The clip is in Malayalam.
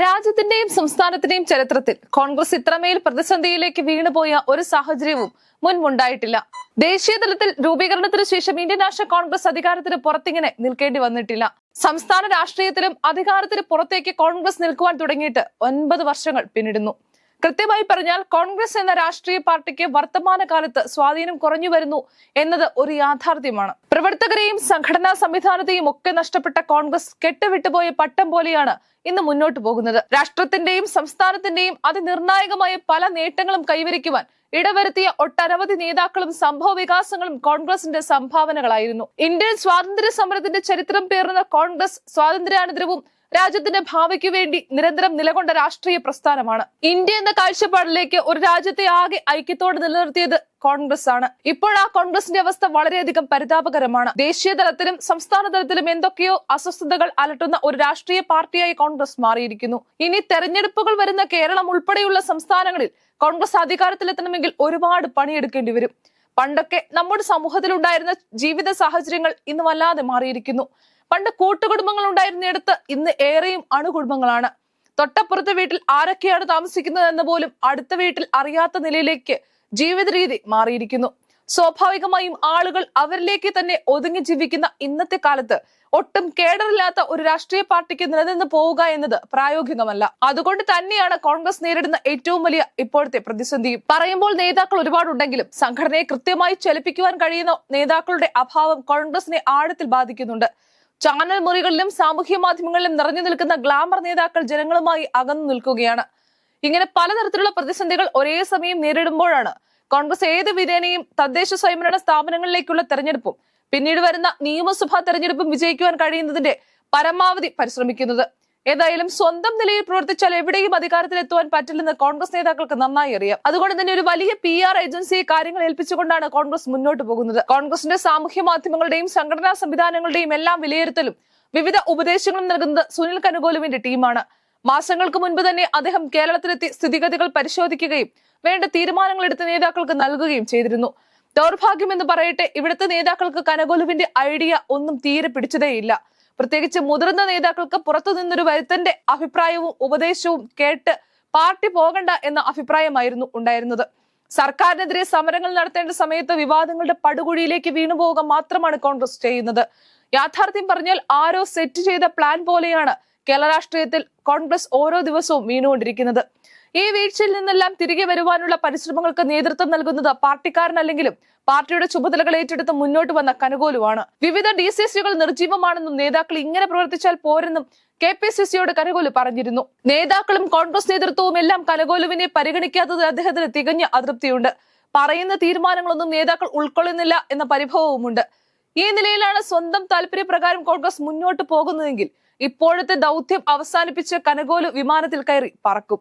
രാജ്യത്തിന്റെയും സംസ്ഥാനത്തിന്റെയും ചരിത്രത്തിൽ കോൺഗ്രസ് ഇത്രമേൽ പ്രതിസന്ധിയിലേക്ക് വീണുപോയ ഒരു സാഹചര്യവും മുൻപുണ്ടായിട്ടില്ല. ദേശീയ തലത്തിൽ രൂപീകരണത്തിന് ശേഷം ഇന്ത്യൻ നാഷണൽ കോൺഗ്രസ് അധികാരത്തിന് പുറത്തിങ്ങനെ നിൽക്കേണ്ടി വന്നിട്ടില്ല. സംസ്ഥാന രാഷ്ട്രീയത്തിലും അധികാരത്തിന് പുറത്തേക്ക് കോൺഗ്രസ് നിൽക്കുവാൻ തുടങ്ങിയിട്ട് ഒൻപത് വർഷങ്ങൾ പിന്നിടുന്നു. കൃത്യമായി പറഞ്ഞാൽ കോൺഗ്രസ് എന്ന രാഷ്ട്രീയ പാർട്ടിക്ക് വർത്തമാന കാലത്ത് സ്വാധീനം കുറഞ്ഞു വരുന്നു എന്നത് ഒരു യാഥാർത്ഥ്യമാണ്. പ്രവർത്തകരെയും സംഘടനാ സംവിധാനത്തെയും ഒക്കെ നഷ്ടപ്പെട്ട കോൺഗ്രസ് കെട്ടുവിട്ടുപോയ പട്ടം പോലെയാണ് ഇന്ന് മുന്നോട്ട് പോകുന്നത്. രാഷ്ട്രത്തിന്റെയും സംസ്ഥാനത്തിന്റെയും അതിനിർണായകമായ പല നേട്ടങ്ങളും കൈവരിക്കുവാൻ ഇടവരുത്തിയ ഒട്ടനവധി നേതാക്കളും സംഭവ വികാസങ്ങളും കോൺഗ്രസിന്റെ സംഭാവനകളായിരുന്നു. ഇന്ത്യൻ സ്വാതന്ത്ര്യ സമരത്തിന്റെ ചരിത്രം പേറുന്ന കോൺഗ്രസ് സ്വാതന്ത്ര്യാനന്തരവും രാജ്യത്തിന്റെ ഭാവിക്ക് വേണ്ടി നിരന്തരം നിലകൊണ്ട രാഷ്ട്രീയ പ്രസ്ഥാനമാണ്. ഇന്ത്യ എന്ന കാഴ്ചപ്പാടിലേക്ക് ഒരു രാജ്യത്തെ ആകെ ഐക്യത്തോടെ നിലനിർത്തിയത് കോൺഗ്രസ് ആണ്. ഇപ്പോൾ ആ കോൺഗ്രസിന്റെ അവസ്ഥ വളരെയധികം പരിതാപകരമാണ്. ദേശീയ തലത്തിലും സംസ്ഥാന തലത്തിലും എന്തൊക്കെയോ അസ്വസ്ഥതകൾ അലട്ടുന്ന ഒരു രാഷ്ട്രീയ പാർട്ടിയായി കോൺഗ്രസ് മാറിയിരിക്കുന്നു. ഇനി തെരഞ്ഞെടുപ്പുകൾ വരുന്ന കേരളം ഉൾപ്പെടെയുള്ള സംസ്ഥാനങ്ങളിൽ കോൺഗ്രസ് അധികാരത്തിലെത്തണമെങ്കിൽ ഒരുപാട് പണിയെടുക്കേണ്ടി വരും. പണ്ടൊക്കെ നമ്മുടെ സമൂഹത്തിലുണ്ടായിരുന്ന ജീവിത സാഹചര്യങ്ങൾ ഇന്ന് വല്ലാതെ മാറിയിരിക്കുന്നു. പണ്ട് കൂട്ടുകുടുംബങ്ങൾ ഉണ്ടായിരുന്നിടത്ത് ഇന്ന് ഏറെയും അണുകുടുംബങ്ങളാണ്. തൊട്ടപ്പുറത്തെ വീട്ടിൽ ആരൊക്കെയാണ് താമസിക്കുന്നത് എന്ന് പോലും അടുത്ത വീട്ടിൽ അറിയാത്ത നിലയിലേക്ക് ജീവിത രീതി മാറിയിരിക്കുന്നു. സ്വാഭാവികമായും ആളുകൾ അവരിലേക്ക് തന്നെ ഒതുങ്ങി ജീവിക്കുന്ന ഇന്നത്തെ കാലത്ത് ഒട്ടും കേടറില്ലാത്ത ഒരു രാഷ്ട്രീയ പാർട്ടിക്ക് നിലനിന്ന് പോവുക എന്നത് പ്രായോഗികമല്ല. അതുകൊണ്ട് തന്നെയാണ് കോൺഗ്രസ് നേരിടുന്ന ഏറ്റവും വലിയ ഇപ്പോഴത്തെ പ്രതിസന്ധി. പറയുമ്പോൾ നേതാക്കൾ ഒരുപാടുണ്ടെങ്കിലും സംഘടനയെ കൃത്യമായി ചലിപ്പിക്കുവാൻ കഴിയുന്ന നേതാക്കളുടെ അഭാവം കോൺഗ്രസിനെ ആഴത്തിൽ ബാധിക്കുന്നുണ്ട്. ചാനൽ മുറികളിലും സാമൂഹ്യ മാധ്യമങ്ങളിലും നിറഞ്ഞു നിൽക്കുന്ന ഗ്ലാമർ നേതാക്കൾ ജനങ്ങളുമായി അകന്നു നിൽക്കുകയാണ്. ഇങ്ങനെ പലതരത്തിലുള്ള പ്രതിസന്ധികൾ ഒരേ സമയം നേരിടുമ്പോഴാണ് കോൺഗ്രസ് ഏത് വിധേനയും തദ്ദേശ സ്വയംഭരണ സ്ഥാപനങ്ങളിലേക്കുള്ള തെരഞ്ഞെടുപ്പും പിന്നീട് വരുന്ന നിയമസഭാ തെരഞ്ഞെടുപ്പും വിജയിക്കുവാൻ കഴിയുന്നതിന്റെ പരമാവധി പരിശ്രമിക്കുന്നത്. ഏതായാലും സ്വന്തം നിലയിൽ പ്രവർത്തിച്ചാൽ എവിടെയും അധികാരത്തിൽ അധികാരത്തിലെത്തുവാൻ പറ്റില്ലെന്ന് കോൺഗ്രസ് നേതാക്കൾക്ക് നന്നായി അറിയാം. അതുകൊണ്ട് തന്നെ ഒരു വലിയ പി ആർ ഏജൻസിയെ കാര്യങ്ങൾ ഏൽപ്പിച്ചുകൊണ്ടാണ് കോൺഗ്രസ് മുന്നോട്ട് പോകുന്നത്. കോൺഗ്രസിന്റെ സാമൂഹ്യ മാധ്യമങ്ങളുടെയും സംഘടനാ സംവിധാനങ്ങളുടെയും എല്ലാം വിലയിരുത്തലും വിവിധ ഉപദേശങ്ങളും നൽകുന്നത് സുനിൽ കനുകോലുവിന്റെ ടീമാണ്. മാസങ്ങൾക്ക് മുൻപ് തന്നെ അദ്ദേഹം കേരളത്തിലെത്തി സ്ഥിതിഗതികൾ പരിശോധിക്കുകയും വേണ്ട തീരുമാനങ്ങൾ എടുത്ത നേതാക്കൾക്ക് നൽകുകയും ചെയ്തിരുന്നു. ദൗർഭാഗ്യം എന്ന് പറയട്ടെ ഇവിടുത്തെ നേതാക്കൾക്ക് കനകോലുവിന്റെ ഐഡിയ ഒന്നും തീരെ പിടിച്ചതേയില്ല. പ്രത്യേകിച്ച് മുതിർന്ന നേതാക്കൾക്ക് പുറത്തു നിന്നൊരു വരുത്തന്റെ അഭിപ്രായവും ഉപദേശവും കേട്ട് പാർട്ടി പോകണ്ട എന്ന അഭിപ്രായമായിരുന്നു ഉണ്ടായിരുന്നത്. സർക്കാരിനെതിരെ സമരങ്ങൾ നടത്തേണ്ട സമയത്ത് വിവാദങ്ങളുടെ പടുകുഴിയിലേക്ക് വീണുപോവുക മാത്രമാണ് കോൺഗ്രസ് ചെയ്യുന്നത്. യാഥാർത്ഥ്യം പറഞ്ഞാൽ ആരോ സെറ്റ് ചെയ്ത പ്ലാൻ പോലെയാണ് കേരള രാഷ്ട്രീയത്തിൽ കോൺഗ്രസ് ഓരോ ദിവസവും വീണുകൊണ്ടിരിക്കുന്നത്. ഈ വീഴ്ചയിൽ നിന്നെല്ലാം തിരികെ വരുവാനുള്ള പരിശ്രമങ്ങൾക്ക് നേതൃത്വം നൽകുന്നത് പാർട്ടിക്കാരനല്ലെങ്കിലും പാർട്ടിയുടെ ചുമതലകൾ ഏറ്റെടുത്ത് മുന്നോട്ട് വന്ന കനകോലുവാണ്. വിവിധ ഡി സി സികൾ നിർജീവമാണെന്നും നേതാക്കൾ ഇങ്ങനെ പ്രവർത്തിച്ചാൽ പോരെന്നും കെ പി സി സിയോട് കനകോലു പറഞ്ഞിരുന്നു. നേതാക്കളും കോൺഗ്രസ് നേതൃത്വവും എല്ലാം കനകോലുവിനെ പരിഗണിക്കാത്തത് അദ്ദേഹത്തിന് തികഞ്ഞ അതൃപ്തിയുണ്ട്. പറയുന്ന തീരുമാനങ്ങളൊന്നും നേതാക്കൾ ഉൾക്കൊള്ളുന്നില്ല എന്ന പരിഭവവുമുണ്ട്. ഈ നിലയിലാണ് സ്വന്തം താല്പര്യപ്രകാരം കോൺഗ്രസ് മുന്നോട്ട് പോകുന്നതെങ്കിൽ ഇപ്പോഴത്തെ ദൗത്യം അവസാനിപ്പിച്ച് കനകോലു വിമാനത്തിൽ കയറി പറക്കും.